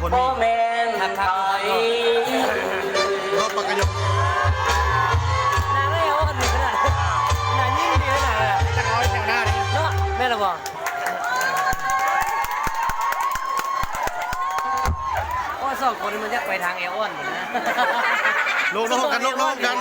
คนนี้แม่นไทยรถปากกยกนางได้ยัวากันหนึ่งขนาดน้างยิ่งดีขนาดนั้นจะเอาแถงหน้าดิเนาะแม่ละบอกว่สองคนนี้มันจะไปทางเอวอ้วนหมดนะ ลงลงกันลงลงกัน